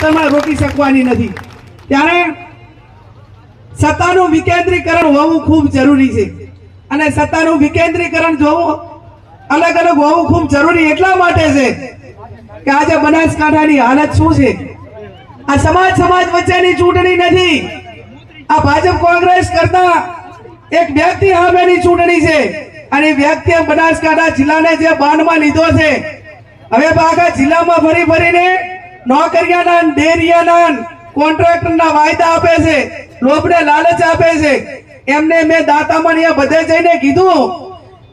તમારે રોકી શકવાની નથી. ત્યારે સત્તાનું વિકેન્દ્રીકરણ હોવું ખૂબ જરૂરી છે. અને સત્તાનું વિકેન્દ્રીકરણ જોવું અલગ અલગ હોવું ખૂબ જરૂરી એટલા માટે છે કે આજે બનાસકાંઠાની હાલત શું છે? આ સમાજ સમાજ વચ્ચેની ચૂંટણી નથી. આ ભાજપ કોંગ્રેસ કરતા એક વ્યક્તિ સામેની ચૂંટણી છે. અને વ્યક્તિએ બનાસકાંઠા જિલ્લાને જે બાનમાં લીધો છે. હવે આખા જિલ્લામાં ફરી ફરીને નોકરિયાના ડેરિયાના કોન્ટ્રાક્ટરના વાયદા આપે છે, લોભને લાલચ આપે છે. એમને મેં દાતામાં ને બધે જઈને કીધું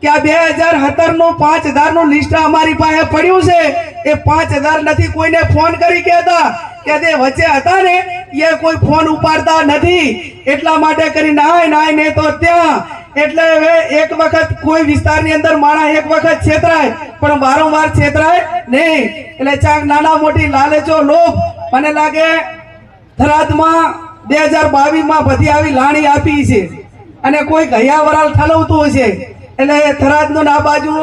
કે આ બે હજાર સત્તરનું પાંચ હજારનું લિસ્ટ અમારી પાસે પડ્યું છે. એ પાંચ હજાર નથી કોઈને ફોન કરી કહેતા કે તે વચ્ચે હતા ને, એ કોઈ ફોન ઉપાડતા નથી. એટલા માટે કરીને આય નાય ને તો ત્યાં. એટલે હવે એક વખત કોઈ વિસ્તારની અંદર માણસ એક વખત છેતરાય. પણ વારંવાર છેતરાય નહીં. એટલે ચાક નાના મોટી લાલચો લોભ મને લાગે થરાદમાં બે હજાર બાવીસમાં બધી આવી લાણી આપી છે. અને કોઈ ગયા વરાલ ઠલવતું હશે. એટલે થરાદનું ના બાજુ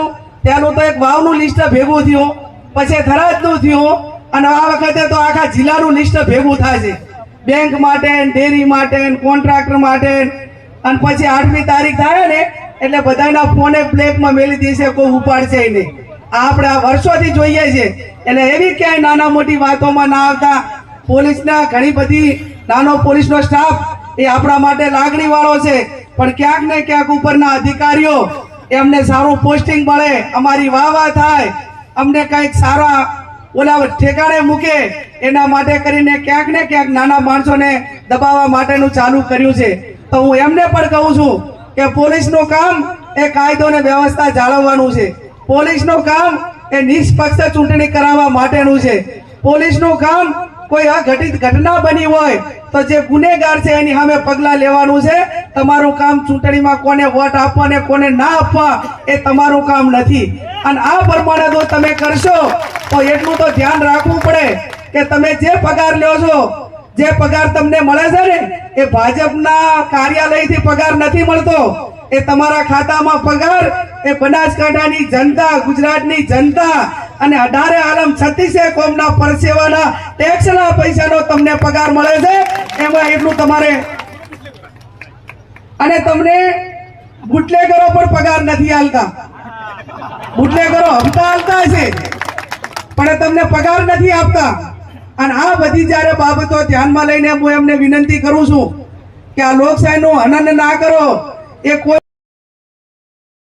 ત્યાંનું તો એક વાવનું લિસ્ટ ભેગું થયું. પછી થરાદનું થયું. અને આ વખતે તો આખા જિલ્લાનું લિસ્ટ ભેગું થાય છે બેંક માટે, ડેરી માટે, કોન્ટ્રાક્ટર માટે. અને પછી આઠમી તારીખ થાય ને, એટલે બધાના ફોને બ્લેકમાં મેલી દેશે, કોઈ ઉપાડશે નહીં. આપણે આ વર્ષોથી જોઈએ છે એટલે એવી ક્યાંય નાના મોટી વાતોમાં ના આવતા પોલીસના ઘણી બધી નાનો પોલીસનો સ્ટાફ એ આપણા માટે લાગણી વાળો છે. પણ ક્યાંક ને ક્યાંક ઉપરના અધિકારીઓ એમને સારું પોસ્ટિંગ મળે, અમારી વાહ વાહ થાય, અમને કંઈક સારા ઓલા ઠેકાણે મૂકે, એના માટે કરીને ક્યાંક ને ક્યાંક નાના માણસોને દબાવવા માટેનું ચાલુ કર્યું છે. તો હું એમને પણ કહું છું કે પોલીસનું કામ એ કાયદો ને વ્યવસ્થા જાળવવાનું છે. પોલીસનું કામ એ નિષ્પક્ષ ચૂંટણી કરાવવા માટેનું છે. પોલીસનું કામ કોઈ અઘટિત ઘટના બની હોય તો જે ગુનેગાર છે એની સામે પગલા લેવાનું છે. તમારું કામ ચૂંટણીમાં કોને વોટ આપવા ને કોને ના આપવા એ તમારું કામ નથી. અને આ પ્રમાણે જો તમે કરશો, તો એટલું તો ધ્યાન રાખવું પડે કે તમે જે પગાર લ્યો છો, જે પગાર તમને મળે છે ને, એ ભાજપના કાર્યાલયથી પગાર નથી મળતો. એ તમારા ખાતામાં પગાર, એ બનાસકાંઠાની જનતા, ગુજરાતની જનતા અને અઢારે આલમ છત્રીસે કોમના પરસેવાના ટેક્સના પૈસાનો તમને પગાર મળે છે. એમાં એટલું તમારે. અને તમને બુટલેગરો પણ પગાર નથી આલતા. બુટલેગરો હપ્તા આલતા છે પણ તમને પગાર નથી આપતા. અને આ બધી જ્યારે બાબતો ધ્યાનમાં લઈને હું એમને વિનંતી કરું છું કે આ લોકશાહીનું હનન ના કરો. એ કોઈ